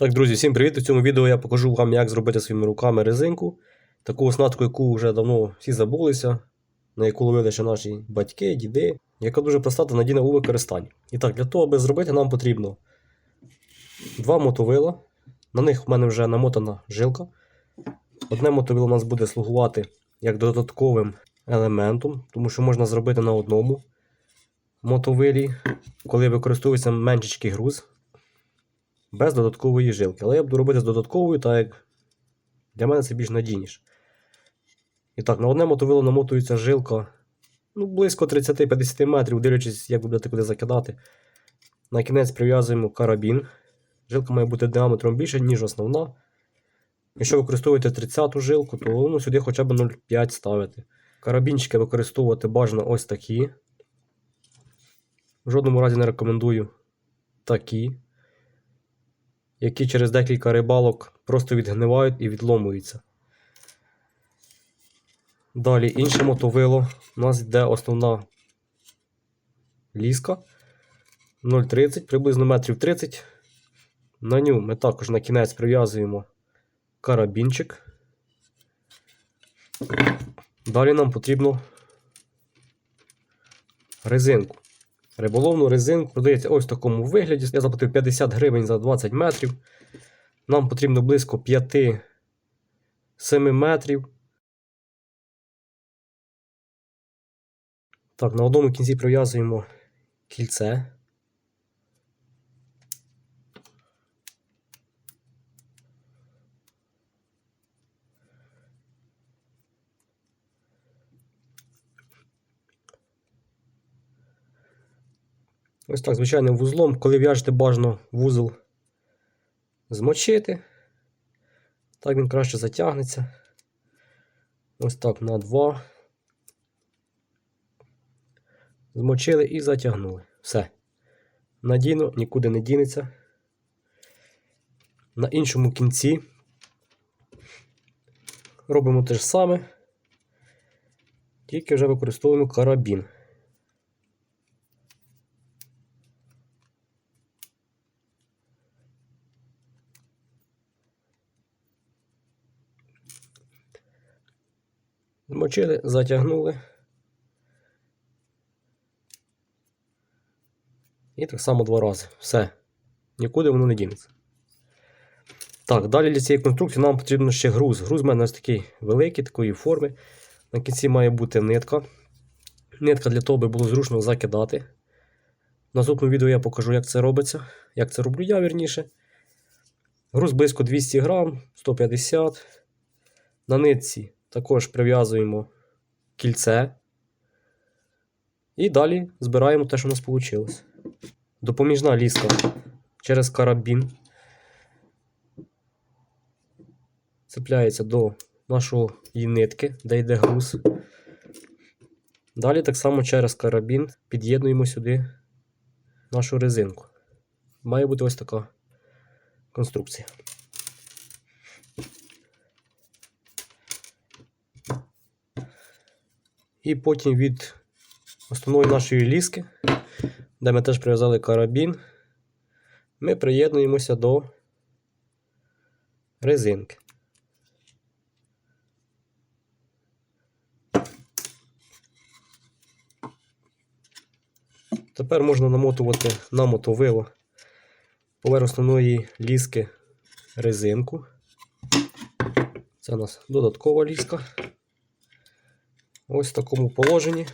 Так, друзі, всім привіт! У цьому відео я покажу вам, як зробити своїми руками резинку. Таку оснастку, яку вже давно всі забулися, на яку ловили ще наші батьки, діди, яка дуже проста та надійна у використанні. І так, для того, аби зробити, нам потрібно два мотовила. На них в мене вже намотана жилка. Одне мотовило у нас буде слугувати як додатковим елементом, тому що можна зробити на одному мотовилі, коли використовується меншечкий груз без додаткової жилки. Але я буду робити з додатковою, так як для мене це більш надійніше. І так, на одне мотовило намотується жилка ну, близько 30-50 метрів, дивлячись, як ви будете куди закидати. На кінець прив'язуємо карабін. Жилка має бути діаметром більше, ніж основна. Якщо використовуєте 30-ту жилку, то ну, сюди хоча б 0,5 ставити. Карабінчики використовувати бажано ось такі. В жодному разі не рекомендую такі, які через декілька рибалок просто відгнивають і відломуються. Далі інше мотовило. У нас йде основна ліска 0,30, приблизно метрів 30. На ню ми також на кінець прив'язуємо карабінчик. Далі нам потрібно резинку. Риболовну резинку продається ось в такому вигляді. Я заплатив 50 гривень за 20 метрів. Нам потрібно близько 5-7 метрів. Так, на одному кінці прив'язуємо кільце. Ось так, звичайним вузлом, коли в'яжете бажано вузол змочити. Так він краще затягнеться. Ось так на два. Змочили і затягнули. Все. Надійно, нікуди не дінеться. На іншому кінці робимо те ж саме, тільки вже використовуємо карабін. Змочили, затягнули. І так само два рази. Все. Нікуди воно не дінеться. Так, далі для цієї конструкції нам потрібен ще груз. Груз в мене ось такий великий, такої форми. На кінці має бути нитка. Нитка для того, аби було зручно закидати. В наступному відео я покажу, як це робиться. Як це роблю я вірніше. Груз близько 200 грам, 150 На нитці також прив'язуємо кільце. І далі збираємо те, що у нас вийшло. Допоміжна ліска через карабін. Цепляється до нашої нитки, де йде груз. Далі так само через карабін під'єднуємо сюди нашу резинку. Має бути ось така конструкція. І потім від основної нашої ліски, де ми теж прив'язали карабін, ми приєднуємося до резинки. Тепер можна намотувати на мотовило поверх основної ліски резинку. Це у нас додаткова ліска. Ось в такому положенні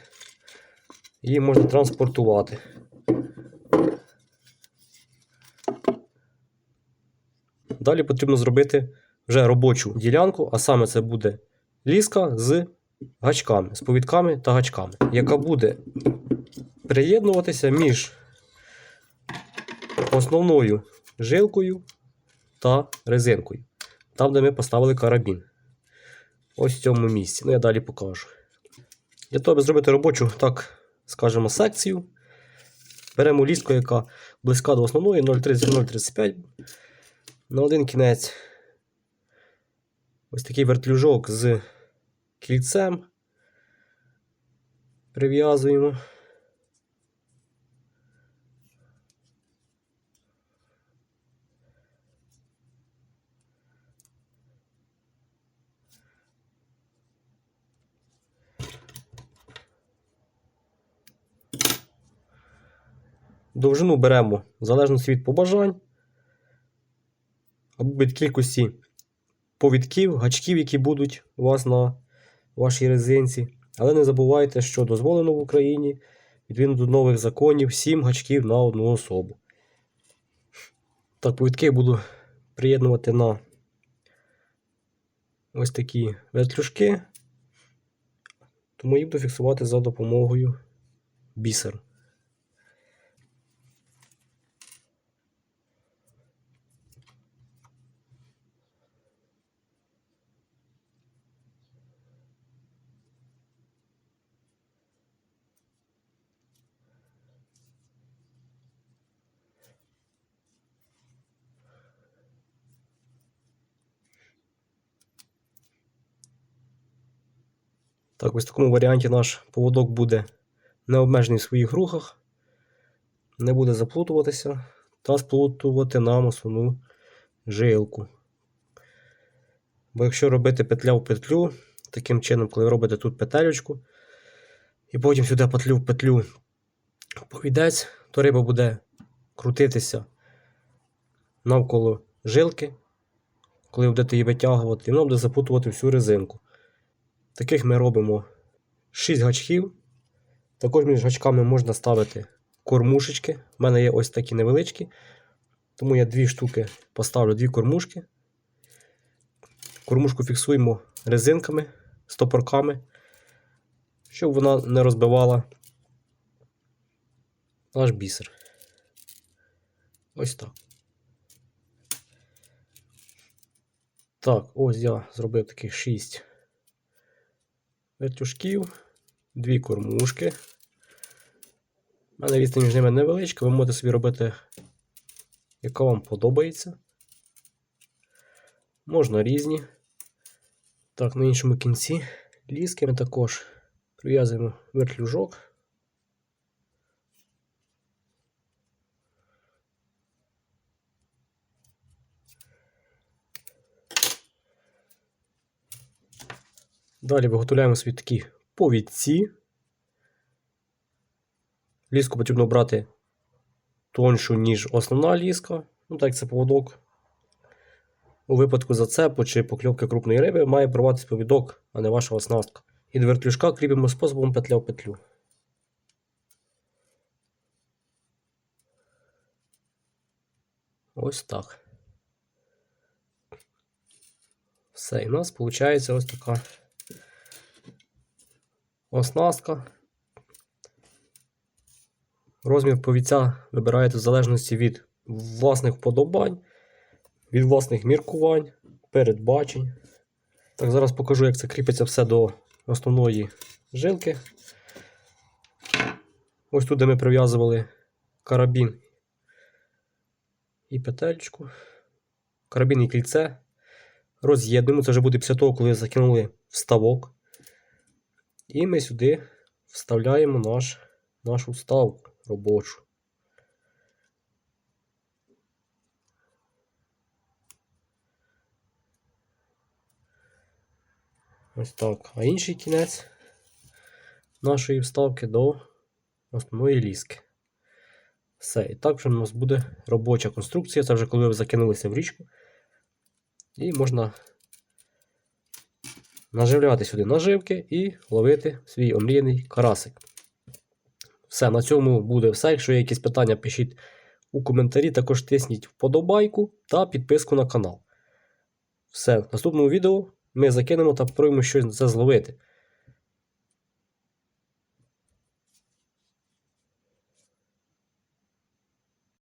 її можна транспортувати. Далі потрібно зробити вже робочу ділянку, а саме це буде ліска з гачками, з повідками та гачками, яка буде приєднуватися між основною жилкою та резинкою, там, де ми поставили карабін. Ось в цьому місці. Ну, я далі покажу. Для того, аби зробити робочу, так скажемо, секцію. Беремо ліску, яка близька до основної 0,30-0,35. На один кінець ось такий вертлюжок з кільцем. Прив'язуємо. Довжину беремо в залежності від побажань або від кількості повідків, гачків, які будуть у вас на вашій резинці. Але не забувайте, що дозволено в Україні відповідно до нових законів 7 гачків на одну особу. Так, повідки буду приєднувати на ось такі вертлюжки, тому їх буду фіксувати за допомогою бісеру. Так, ось в такому варіанті наш поводок буде не обмежений в своїх рухах, не буде заплутуватися та сплутувати нам основну жилку. Бо якщо робити петля в петлю, таким чином, коли робите тут петелечку, і потім сюди петлю в петлю повідець, то риба буде крутитися навколо жилки, коли будете її витягувати, і вона буде запутувати всю резинку. Таких ми робимо 6 гачків. Також між гачками можна ставити кормушечки. У мене є ось такі невеличкі. Тому я дві штуки поставлю дві кормушки. Кормушку фіксуємо резинками, стопорками, щоб вона не розбивала наш бісер. Ось так. Так, ось я зробив таких 6 вертюшків, дві кормушки. У мене відстань між ними невеличка, ви можете собі робити, яка вам подобається. Можна різні. Так, на іншому кінці ліски ми також прив'язуємо вертлюжок. Далі виготовляємо собі такі повідці. Ліску потрібно брати тоншу, ніж основна ліска. Ну, так це поводок. У випадку зацепу чи покльовки крупної риби має провадитись повідок, а не ваша оснастка. І до вертлюжка кріпимо способом петля в петлю. Ось так. Все, і у нас виходить ось така оснастка. Розмір повіця вибираєте в залежності від власних вподобань, від власних міркувань, передбачень. Так, зараз покажу, як це кріпиться все до основної жилки. Ось тут, де ми прив'язували карабін і петельку, карабін і кільце. Роз'єднуємо. Це вже буде після того, коли закинули вставок. І ми сюди вставляємо наш, нашу вставку робочу. Ось так. А інший кінець нашої вставки до основної ліски. Все. І так вже у нас буде робоча конструкція. Це вже коли ви закинулися в річку. І можна наживляти сюди наживки і ловити свій омріяний карасик. Все, на цьому буде все. Якщо є якісь питання, пишіть у коментарі. Також тисніть вподобайку та підписку на канал. Все, в наступному відео ми закинемо та спробуємо щось це зловити.